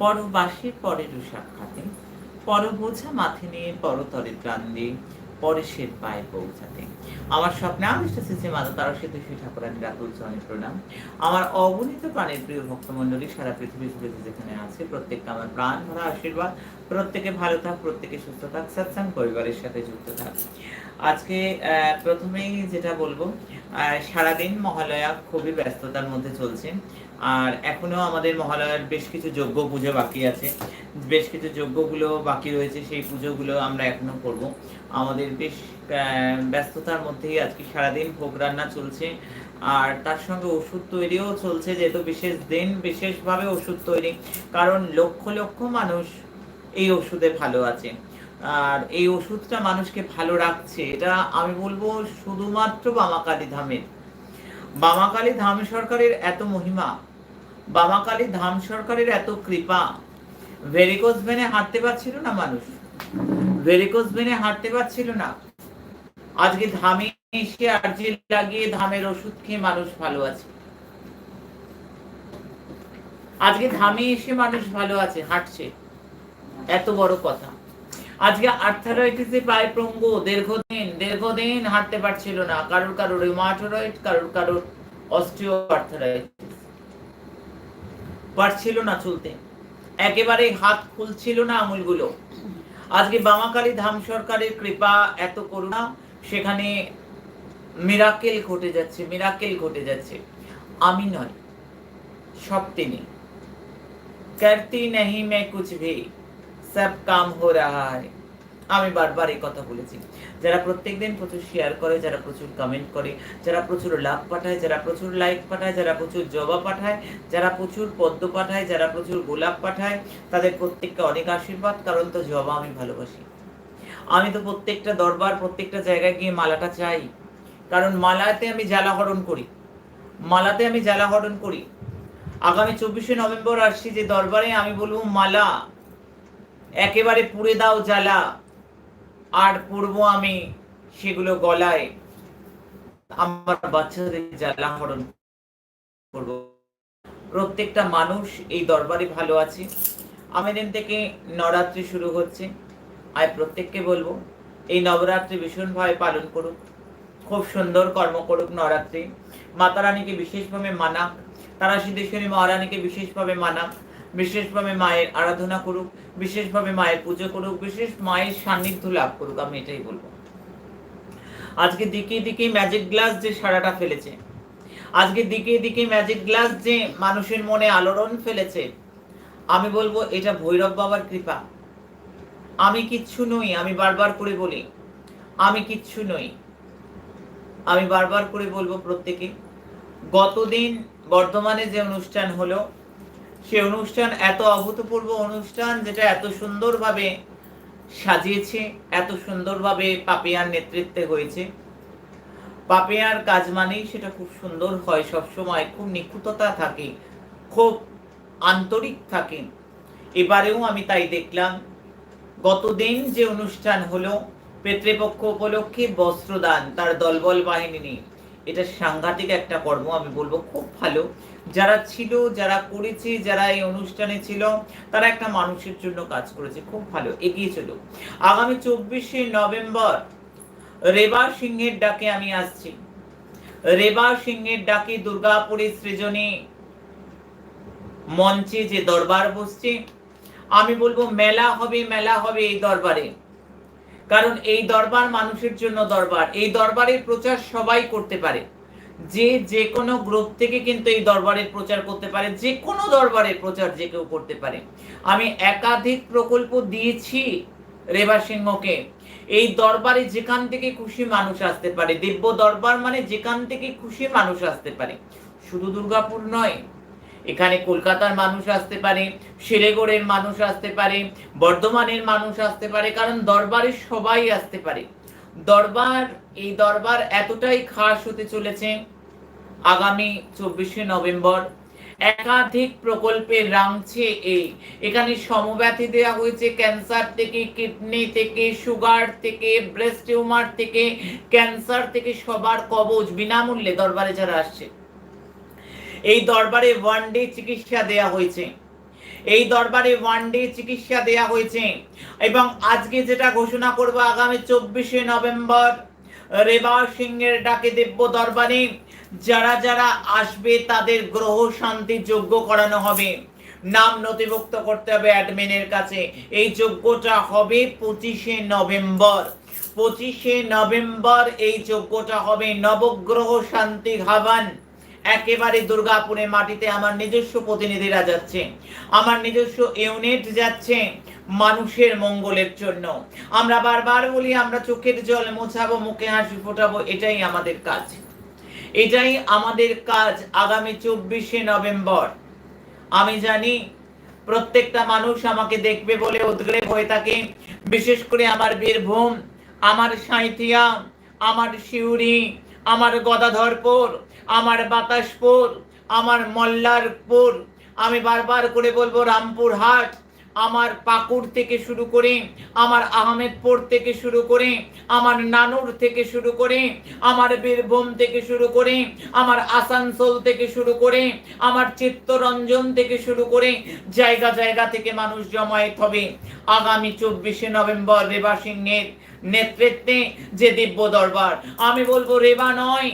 পরবাসীর পরেরও সাক্ষাতে পরবোঝা মাথে নিয়ে পরতরে প্রাণ পরেশের পায়ে পৌঁছাতে। আমার স্বপ্নে আবিষ্ট শ্রী মাতা তারা সেতু শ্রী ঠাকুরানী রাতুল চরণে প্রণাম। আমার অগণিত প্রাণের প্রিয় ভক্তমণ্ডলী সারা পৃথিবী জুড়ে যেখানে আছে, প্রত্যেককে আমার প্রাণ ভরা আশীর্বাদ। প্রত্যেকে ভালো থাক, প্রত্যেকে সুস্থ থাক সৎসাং পরিবারের সাথে যুক্ত থাক। আজকে প্রথমেই যেটা বলব সারাদিন মহালয়া খুবই ব্যস্ততার মধ্যে চলছে। আর এখনও আমাদের মহালয়ার বেশ কিছু যজ্ঞ পুজো বাকি আছে। বেশ কিছু যজ্ঞগুলো বাকি রয়েছে, সেই পুজোগুলো আমরা এখনও করব। আমাদের বেশ ব্যস্ততার মধ্যেই আজকে সারাদিন ভোগ রান্না চলছে। আর তার সঙ্গে ওষুধ তৈরিও চলছে, যেহেতু বিশেষ দিন, বিশেষভাবে ওষুধ তৈরি। কারণ লক্ষ লক্ষ মানুষ এই ওষুধে ভালো আছে। আর এই ওষুধটা মানুষকে ভালো রাখছে, এটা আমি বলব শুধুমাত্র বামাকালী ধামের। বামাকালী ধাম সরকারের এত মহিমা বামাকালী ধাম সরকারের এত কৃপা। ভেরিকোজ ভেনে হাঁটতে পারছিল না মানুষ। ভেরিকোজ ভেনে হাঁটতে পারছিল না। আজকে ধামে এসে আর্জি লাগিয়ে ধামের ওষুধ খেয়ে মানুষ ভালো আছে। আজকে ধামে এসে মানুষ ভালো আছে, হাঁটছে। এত বড় কথা। আজকে আর্থারাইটিসে পায় প্রঙ্গ দীর্ঘদিন দীর্ঘদিন হাঁটতে পারছিল না। কারোর কারোর রিমাটোরয়েড কারোর কারোর অস্টিও আর্থারাইটিস পারছিল না চলতে। একেবারে হাত খুলছিল না আঙুলগুলো। আজকে বামাকালী ধাম সরকারের কৃপা এত করুণা, সেখানে মিরাকেল ঘটে যাচ্ছে মিরাকেল ঘটে যাচ্ছে। আমি নয় সব তিনি। করতি নেই মে কিছু ভি, সব কাম হো রাহা হ্যায়। আমি বারবার এই কথা বলেছি। যারা প্রত্যেকদিন প্রচুর শেয়ার করে, যারা প্রচুর কমেন্ট করে, যারা প্রচুর লাভ পাঠায়, যারা প্রচুর লাইক পাঠায়, যারা প্রচুর জবা পাঠায়, যারা প্রচুর পদ্ম পাঠায়, যারা প্রচুর গোলাপ পাঠায়, তাদের প্রত্যেককে অনেক আশীর্বাদ, কারণ তো জবা আমি ভালোবাসি। আমি তো প্রত্যেকটা দরবার, প্রত্যেকটা জায়গায় গিয়ে মালাটা চাই। কারণ মালাতে আমি জ্বালাহরণ করি। মালাতে আমি জ্বালাহরণ করি। আগামী চব্বিশে নভেম্বর আসছি যে দরবারে আমি বলব মালা। একেবারে পুড়ে দাও জ্বালা। আর পড়ব আমি সেগুলো গলায় আমার বাচ্চাদের জ্বালা হরণ করব। প্রত্যেকটা মানুষ এই দরবারে ভালো আছে। আমেদিন থেকে নবরাত্রি শুরু হচ্ছে। আর প্রত্যেককে বলব, এই নবরাত্রি ভীষণভাবে পালন করুক। খুব সুন্দর কর্ম করুক নবরাত্রি। মাতা রানীকে বিশেষভাবে মানাক। তারা সিদ্ধেশ্বরী মহারানীকে বিশেষভাবে মানাক। বিশেষভাবে মায়ের আরাধনা করুক, বিশেষভাবে মায়ের পুজো করুক, বিশেষ মায়ের সান্নিধ্য লাভ করুক, আমি এটাই বলব। আজকে দিকে দিকে ম্যাজিক গ্লাস যে সারাটা ফেলেছে। আজকে দিকে দিকে ম্যাজিক গ্লাস যে মানুষের মনে আলোড়ন ফেলেছে, আমি বলব এটা ভৈরব বাবার কৃপা। আমি কিচ্ছু নই, আমি বারবার করে বলি, আমি কিচ্ছু নই। আমি বারবার করে বলব প্রত্যেকে, গতদিন বর্ধমানে যে অনুষ্ঠান হলো সে অনুষ্ঠান, এত অভূতপূর্ব অনুষ্ঠান যেটা এত সুন্দরভাবে সাজিয়েছে, এত সুন্দরভাবে পাপিয়ার নেতৃত্বে হয়েছে। পাপিয়ার কাজ মানেই সেটা খুব সুন্দর হয় সবসময়, খুব নিখুঁততা থাকে, খুব আন্তরিক থাকে। এবারেও আমি তাই দেখলাম। গতদিন যে অনুষ্ঠান হলো, পিতৃপক্ষ উপলক্ষে বস্ত্রদান, তার দলবল বাহিনী নিয়ে। এটা সাংঘাতিক একটা কর্ম, আমি বলব, খুব ভালো। যারা ছিল, যারা করেছে, যারা এই অনুষ্ঠানে ছিল, তারা একটা মানুষের জন্য কাজ করেছে। খুব ভালো, এগিয়ে চলো। আগামী চব্বিশে নভেম্বর, রেবা সিংহের ডাকে আমি আসছি। রেবা সিংহের ডাকে দুর্গাপুরের সৃজনী মঞ্চে যে দরবার বসছে, আমি বলব মেলা হবে মেলা হবে এই দরবারে। কারণ এই দরবার মানুষের জন্য দরবার। এই দরবারের প্রচার সবাই করতে পারে। যে যে কোনো গ্রুপ থেকে কিন্তু এই দরবারের প্রচার করতে পারে, যে কোনো দরবারের প্রচার যে কেউ করতে পারে। আমি একাধিক প্রকল্প দিয়েছি রেবা সিংহকে। এই দরবারে যেখান থেকে খুশি মানুষ আসতে পারে, দিব্য দরবার মানে যেখান থেকে খুশি মানুষ আসতে পারে। শুধু দুর্গাপুর নয়, এখানে কলকাতার মানুষ আসতে পারে, শিলেগড়ের মানুষ আসতে পারে, বর্ধমানের মানুষ আসতে পারে, কারণ দরবারে সবাই আসতে পারে। দরবার, এই দরবার এতটাই খাস হতে চলেছে আগামী চব্বিশে নভেম্বর। একাধিক প্রকল্পে রাংছে এই এখানে সমব্যাথি দেওয়া হয়েছে ক্যান্সার থেকে কিডনি থেকে, সুগার থেকে, ব্রেস্ট টিউমার থেকে, ক্যান্সার থেকে সবার কবজ বিনামূল্যে দরবারে যারা আসছে। এই দরবারে ওয়ান ডে চিকিৎসা দেয়া হয়েছে। এই দরবারে ওয়ান ডে চিকিৎসা দেয়া হয়েছে। এবং আজকে যেটা ঘোষণা করব, আগামী চব্বিশে নভেম্বর, রেবা সিংহের ডাকে দিব্য দরবারে যারা যারা আসবে, তাদের গ্রহ শান্তি যোগ্য করানো হবে। নাম নথিভুক্ত করতে হবে অ্যাডমিনের কাছে। এই যোগ্যটা হবে পঁচিশে নভেম্বর। পঁচিশে নভেম্বর এই যজ্ঞটা হবে নবগ্রহ শান্তি ঘাবান একেবারে দুর্গাপুরে মাটিতে আমার নিজস্ব প্রতিনিধিরা যাচ্ছে। আমার নিজস্ব ইউনিট যাচ্ছে মানুষের মঙ্গলের জন্য। আমরা বারবার বলি, আমরা চোখের জল মোছাবো, মুখে হাসি ফোটাবো, এটাই আমাদের কাজ। এটাই আমাদের কাজ আগামী চব্বিশে নভেম্বর। আমি জানি প্রত্যেকটা মানুষ আমাকে দেখবে বলে উদ্গ্রীব হয়ে থাকে। বিশেষ করে আমার বীরভূম, আমার সাঁইথিয়া, আমার শিউরি আমার গদাধরপুর, আমার বাতাসপুর, আমার মল্লারপুর। আমি বারবার করে বলব, রামপুরহাট, আমার পাকুড় থেকে শুরু করে, আমার আহমেদপুর থেকে শুরু করে, আমার নানুর থেকে শুরু করে, আমার বীরভূম থেকে শুরু করে, আমার আসানসোল থেকে শুরু করে, আমার চিত্তরঞ্জন থেকে শুরু করে, জায়গা জায়গা থেকে মানুষ জমায়েত হবে। আগামী চব্বিশে নভেম্বর রেবা সিংহের নেতৃত্বে যে দিব্য দরবার। আমি বলব, রেবা নয়,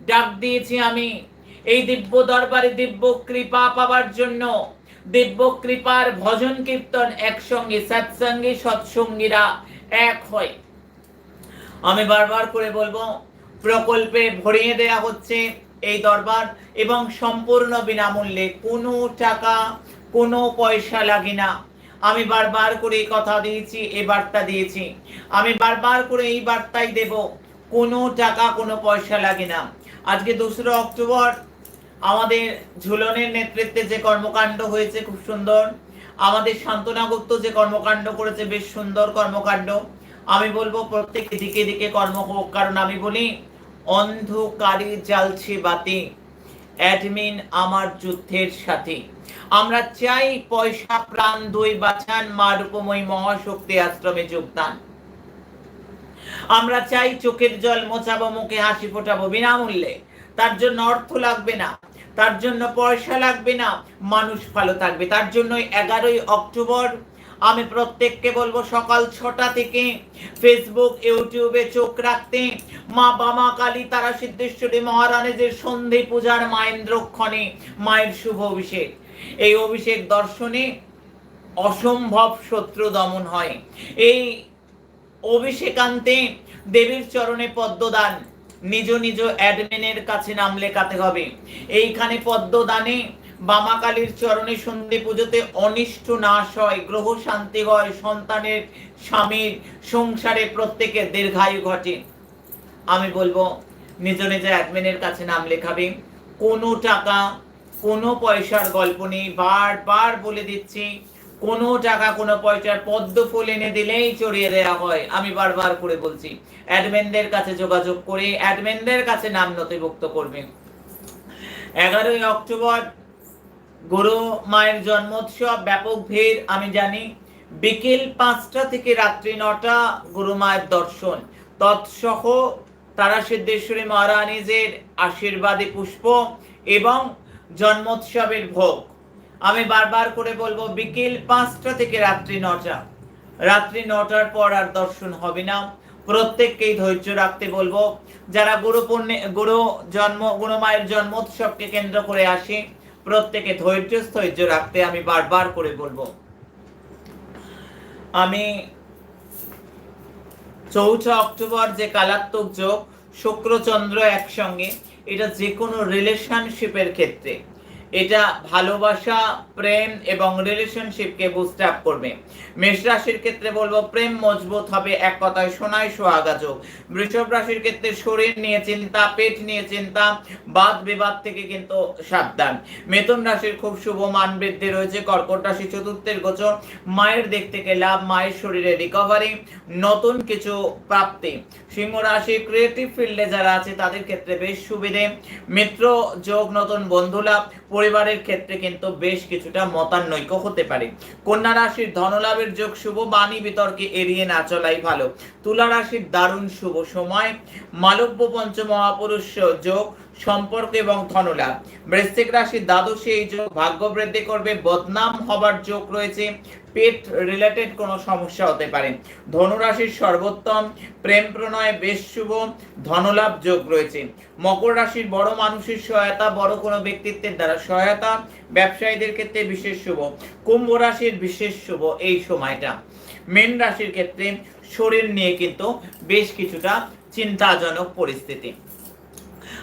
ডাক দিয়েছি আমি। এই দিব্য দরবারে দিব্য কৃপা পাওয়ার জন্য, দিব্য কৃপার ভজন কীর্তন একসঙ্গে, সৎসঙ্গে, সৎসঙ্গীরা এক হয়। আমি বারবার করে বলব, প্রকল্পে ভরিয়ে দেয়া হচ্ছে এই দরবার এবং সম্পূর্ণ বিনামূল্যে। কোনো টাকা, কোনো পয়সা লাগে না। আমি বারবার করে কথা দিয়েছি, এই বার্তা দিয়েছি। আমি বারবার করে এই বার্তাই দেব। কোনো টাকা, কোনো পয়সা লাগে না। আজকে দোসরা অক্টোবর, আমাদের ঝুলনের নেতৃত্বে যে কর্মকাণ্ড হয়েছে খুব সুন্দর, আমাদের শান্তনা গুপ্ত যে কর্মকাণ্ড করেছে বেশ সুন্দর কর্মকাণ্ড। আমি বলব প্রত্যেক দিকে দিকে কর্ম কারণ আমি বলি, অন্ধকারে জ্বালছে বাতি। অ্যাডমিন আমার যুদ্ধের সাথে। আমরা চাই পয়সা, প্রাণ, দই বাঁচান মা মহাশক্তি আশ্রমে যোগদান। আমরা চাই চোখের জল মোছাবো, মুখে হাসি ফোটাবো বিনামূল্যে। তার জন্য অর্থ লাগবে না, তার জন্য পয়সা লাগবে না, মানুষ ভালো থাকবে। তার জন্য এগারোই অক্টোবর আমি প্রত্যেককে বলব সকাল ছটা থেকে ফেসবুক ইউটিউবে চোখ রাখতে। মা বামা কালী, তারা সিদ্ধেশ্বরী মহারানীদের সন্ধি পূজার মায়েন্দ্রক্ষণে মায়ের শুভ অভিষেক। এই অভিষেক দর্শনে অসম্ভব শত্রু দমন হয়। এই অভিষেকান্তে দেবীর চরণে পদ্মদান। নিজ নিজ অ্যাডমিনের কাছে নাম লেখাতে হবে। এইখানে পদ্মদানে বামাকালীর চরণে সন্ধি পুজোতে অনিষ্ট নাশ হয়, গ্রহ শান্তি হয়, সন্তানের স্বামীর সংসারে প্রত্যেকের দীর্ঘায়ু ঘটে। আমি বলব, নিজ নিজ অ্যাডমিনের কাছে নাম লেখাবে। কোনো টাকা, কোনো পয়সার গল্প নেই। বারবার বলে দিচ্ছি, কোনো টাকা, কোনো পয়সার পদ্ম ফুল এনে দিলেই চড়িয়ে দেওয়া হয়। আমি বারবার করে বলছি, অ্যাডমিনদের কাছে যোগাযোগ করে, অ্যাডমিনদের কাছে নাম নথিভুক্ত করবে। এগারোই অক্টোবর গুরু মায়ের জন্মোৎসব, ব্যাপক ভিড়, আমি জানি। বিকেল পাঁচটা থেকে রাত্রি নটা, গুরু মায়ের দর্শন। তৎসহ তারা সিদ্ধেশ্বরী মহারানীজের আশীর্বাদী পুষ্প এবং জন্মোৎসবের ভোগ। আমি বারবার করে বলব, বিকেল পাঁচটা থেকে রাত্রি নটা। রাত্রি নটার পর আর দর্শন হবে না। প্রত্যেককেই ধৈর্য রাখতে বলব, যারা গুরু পুণ্যে গুরু জন্ম গুরু মায়ের জন্মোৎসবকে কেন্দ্র করে আসে প্রত্যেকে ধৈর্য স্থৈর্য রাখতে আমি বারবার করে বলব। আমি চৌঠা অক্টোবর যে কালাত্মক যোগ, শুক্রচন্দ্র একসঙ্গে, এটা যে কোনো রিলেশনশিপের ক্ষেত্রে। এটা ভালোবাসা, প্রেম এবং রিলেশনশিপকে বুস্ট আপ করবে। মেষ রাশির ক্ষেত্রে বলব, প্রেম মজবুত হবে, এক কথায় সোনায় সোহাগা যোগ বৃষভ রাশির ক্ষেত্রে শরীর নিয়ে চিন্তা, পেট নিয়ে চিন্তা, বাদ বিবাদ থেকে কিন্তু সাবধান। মেথুন রাশির খুব শুভ মান বৃদ্ধি রয়েছে, কর্কট রাশি চতুর্থের গোচর। মায়ের দিক থেকে লাভ, মায়ের শরীরে রিকভারি নতুন কিছু প্রাপ্তি। সিংহ রাশি ক্রিয়েটিভ ফিল্ডে যারা আছে, তাদের ক্ষেত্রে বেশ সুবিধে। মিত্র, যোগ, নতুন বন্ধু লাভ, পরিবারের ক্ষেত্রে কিন্তু বেশ কিছুটা মতানৈক্য হতে পারে। কন্যা রাশির ধনলাভের যোগ শুভ, বাণী বিতর্কে এড়িয়ে না চলাই ভালো। তুলা রাশির দারুণ শুভ সময়, মালব্য পঞ্চ মহাপুরুষ যোগ সম্পর্ক এবং ধনলাভ। বৃশ্চিক রাশি দ্বাদশে এই যোগ ভাগ্য বৃদ্ধি করবে, বদনাম হবার যোগ রয়েছে। পেট রিলেটেড কোনো সমস্যা হতে পারে। ধনুরাশির সর্বোত্তম, প্রেম প্রণয় বেশ শুভ, ধনলাভ যোগ রয়েছে। মকর রাশির বড় মানুষের সহায়তা, বড় কোনো ব্যক্তিত্বের দ্বারা সহায়তা, ব্যবসায়ীদের ক্ষেত্রে বিশেষ শুভ। কুম্ভ রাশির বিশেষ শুভ এই সময়টা। মেন রাশির ক্ষেত্রে শরীর নিয়ে কিন্তু বেশ কিছুটা চিন্তাজনক পরিস্থিতি।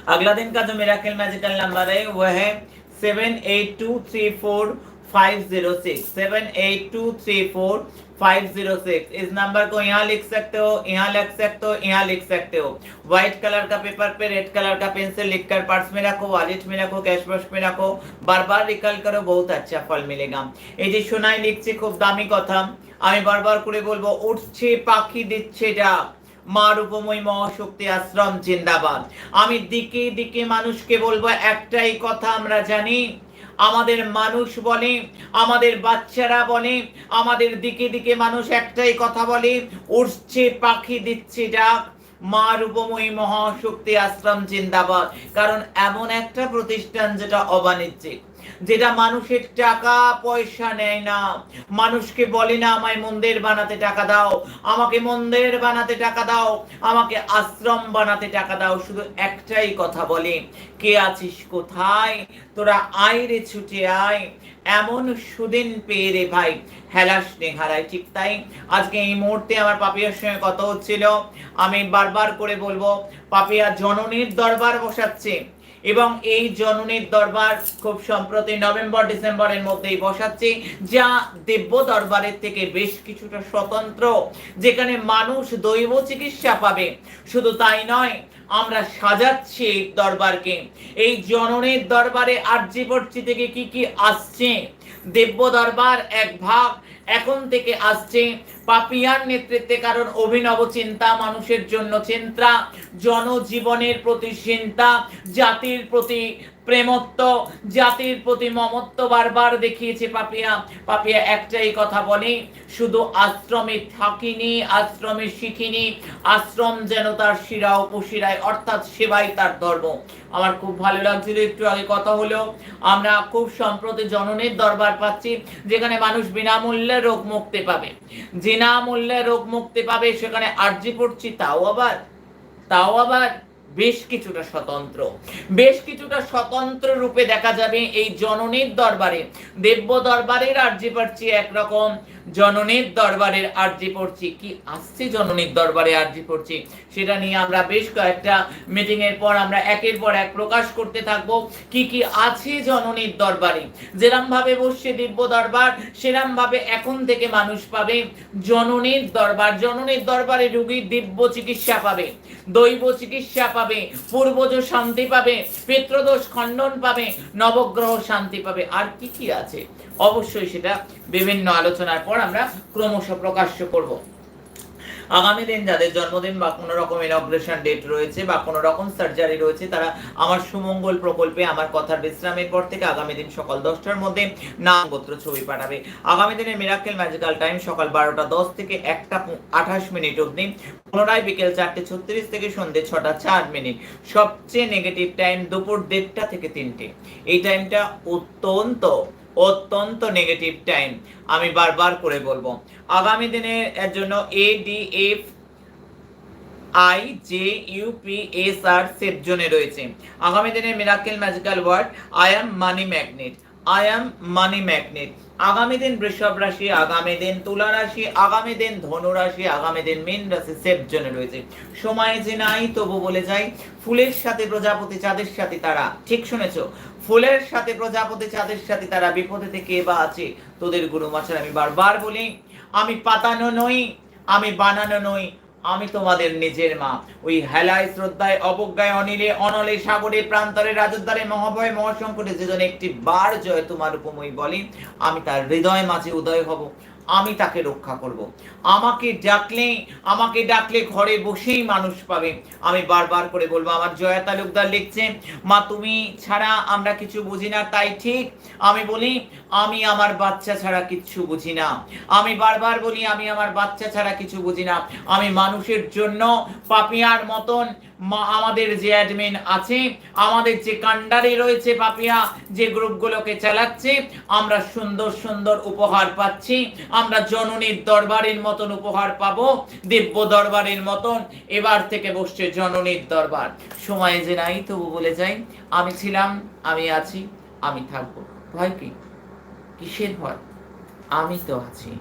अगला दिन का जो मेराकल मैजिकल नंबर है वह है seven eight two three four five zero six seven eight two three four five zero six इस नंबर को यहाँ लिख सकते हो यहाँ लिख सकते हो यहाँ लिख सकते हो व्हाइट कलर का पेपर पे रेड कलर का पेंसिल लिखकर पर्स में रखो वॉलेट में रखो कैश बॉक्स में रखो बार बार रिकल करो बहुत अच्छा फल मिलेगा এই যে সোনাই লিখছে খুব দামি কথা আমি বারবার করে বলবো উঠছে পাখি দিচ্ছে ডাক মা রূপময় মহাশক্তি আশ্রম, জিন্দাবাদ। আমি দিকে দিকে মানুষকে বলব, একটাই কথা আমরা জানি, আমাদের মানুষ বলে, আমাদের বাচ্চারা বলে, আমাদের দিকে দিকে মানুষ একটাই কথা বলে উঠছে পাখি দিচ্ছে ডাক মা রূপময়ী মহাশক্তি আশ্রম, জিন্দাবাদ। কারণ এমন একটা প্রতিষ্ঠান যেটা অবাণিজ্যিক। যেটা মানুষের টাকা পয়সা নেয় না। মানুষকে বলে না, আমায় মন্দির বানাতে টাকা দাও, আমাকে মন্দির বানাতে টাকা দাও, আমাকে আশ্রম বানাতে টাকা দাও। শুধু একটাই কথা বলে, কে আছিস কোথায়? তোরা আয় রে, ছুটে আয়। এমন সুদিন পেয়ে রে ভাই। হেলাস নেহারায় ঠিক তাই আজকে এই মুহূর্তে আমার পাপিয়ার সঙ্গে কথা হচ্ছিল। আমি বারবার করে বলব, পাপিয়া জননীর দরবার বসাচ্ছে। এবং এই জননীর দরবার খুব সম্প্রতি নভেম্বর, ডিসেম্বরের মধ্যেই বসাচ্ছে, যা দিব্য দরবারের থেকে বেশ কিছুটা স্বতন্ত্র, যেখানে মানুষ দৈব চিকিৎসা পাবে। শুধু তাই নয়, আমরা সাজাচ্ছি এই দরবারকে। এই জননীর দরবারে আর্যিপর্চি থেকে কি কি আসছে? দিব্য দরবার এক ভাগ এখন থেকে আসছে। পাপিয়ার নেতৃত্বে কারণ অভিনব চিন্তা মানুষের জন্য চিন্তা, জনজীবনের প্রতি চিন্তা, জাতির প্রতি প্রেমত্ব, জাতির প্রতি মমত্ব বারবার দেখিয়েছে পাপিয়া। পাপিয়া একটাই কথা বলে, শুধু আশ্রমে থাকিনি, আশ্রমে শিখিনি, আশ্রম যেন তার শিরা উপশিরায়, অর্থাৎ সেবাই তার ধর্ম। আমার খুব ভালো লাগছিল একটু আগে কথা হলো। আমরা খুব সম্প্রতি জননের দরবার পাচ্ছি, যেখানে মানুষ বিনামূল্যে রোগ মুক্তি পাবে। বিনামূল্যে রোগ মুক্তি পাবে সেখানে আর্জি পড়ছি তাও আবার তাও আবার। বেশ কিছুটা স্বতন্ত্র। বেশ কিছুটা স্বতন্ত্র রূপে দেখা যাবে এই জননীর দরবারে। দেব্য দরবারের আর্জি পাচ্ছি একরকম, জননীর দরবারের আর্জি পড়ছি। কি আসছে জননীর দরবারে আর্জি পড়ছি? সেটা নিয়ে আমরা বেশ কয়েকটা মিটিং এর পর আমরা একের পর এক প্রকাশ করতে থাকব। কি কি আছে জননীর দরবারে? যেরম ভাবে বসছে দিব্য দরবার সেরম ভাবে এখন থেকে মানুষ পাবে জননীর দরবার। জননীর দরবারে রোগীর দিব্য চিকিৎসা পাবে, দৈব চিকিৎসা পাবে। পূর্বজ শান্তি পাবে পিতৃদোষ খণ্ডন পাবে, নবগ্রহ শান্তি পাবে। আর কি কি আছে? অবশ্যই সেটা বিভিন্ন আলোচনার পর আমরা ক্রমশ প্রকাশ্য করব। আগামী দিন যাদের জন্মদিন বা কোনো রকম ইনগ্রেশন ডেট রয়েছে বা কোনো রকম সার্জারি রয়েছে, তারা আমার সুমঙ্গল প্রকল্পে আমার কথার বিশ্রামের পর থেকে আগামী দিন সকাল দশটার মধ্যে নাম গোত্র ছবি পাঠাবে। আগামী দিনে মিরাকেল ম্যাজিক্যাল টাইম সকাল বারোটা দশ থেকে একটা আঠাশ মিনিট অবধি, পুনরায় বিকেল চারটে ছত্রিশ থেকে সন্ধ্যে ছটা চার মিনিট। সবচেয়ে নেগেটিভ টাইম দুপুর দেড়টা থেকে তিনটে। এই টাইমটা অত্যন্ত অত্যন্ত নেগেটিভ টাইম আমি বারবার করে বলব, আগামী দিনের জন্য A D F I J U P S R safe জোনে রয়েছে। আগামী দিনে miracle magical word I am money magnet I am money magnet আগামী দিন বৃষভ রাশি, আগামী দিন তুলা রাশি, আগামী দিন ধনু রাশি, আগামী দিন মীন রাশি সেফ জোনে রয়েছে। সময় যে নাই, তবু বলে যাই, ফুলের সাথে প্রজাপতি, চাঁদের সাথে তারা, ঠিক শুনেছো? ফুলের সাথে প্রজাপতি, চাঁদের সাথে তারা, বিপদে থেকে বা আছে। তোদের গুরু মাছের আমি বারবার বলি, আমি পাতানো নই, আমি বানানো নই আমি তোমাদের নিজের মা। ওই হেলায় শ্রদ্ধায়, অবজ্ঞায়, অনিলে, অনলে সাগরে, প্রান্তরে, রাজদ্বারে, মহাভয়, মহাসংকটে যেজন একটি বার জয় তোমার উপময় বলি, আমি তার হৃদয় মাঝে উদয় হব। আমি তাকে রক্ষা করব। আমাকে ডাকলে আমাকে ডাকলে ঘরে বসেই মানুষ পাবে। আমি বারবার করে বলব, আমার জয়া তালুকদার লিখছে, মা, তুমি ছাড়া আমরা কিছু বুঝি না। তাই ঠিক আমি বলি, আমি আমার বাচ্চা ছাড়া কিছু বুঝি না। আমি বারবার বলি, আমি আমার বাচ্চা ছাড়া কিছু বুঝি না। আমি মানুষের জন্য পাপিয়ার মতন আমাদের যে অ্যাডমিন আছে, আমাদের যে কান্ডারি রয়েছে পাপিয়া, যে গ্রুপগুলোকে চালাচ্ছে, আমরা সুন্দর সুন্দর উপহার পাচ্ছি, আমরা জননীর দরবারের মতন উপহার পাবো, দিব্য দরবারের মতন, এবার থেকে বসছে জননীর দরবার। সময় যে নাই, তবু বলে যাই, আমি ছিলাম, আমি আছি, আমি থাকব। ভয় কি? কিসের ভয়? আমি তো আছি।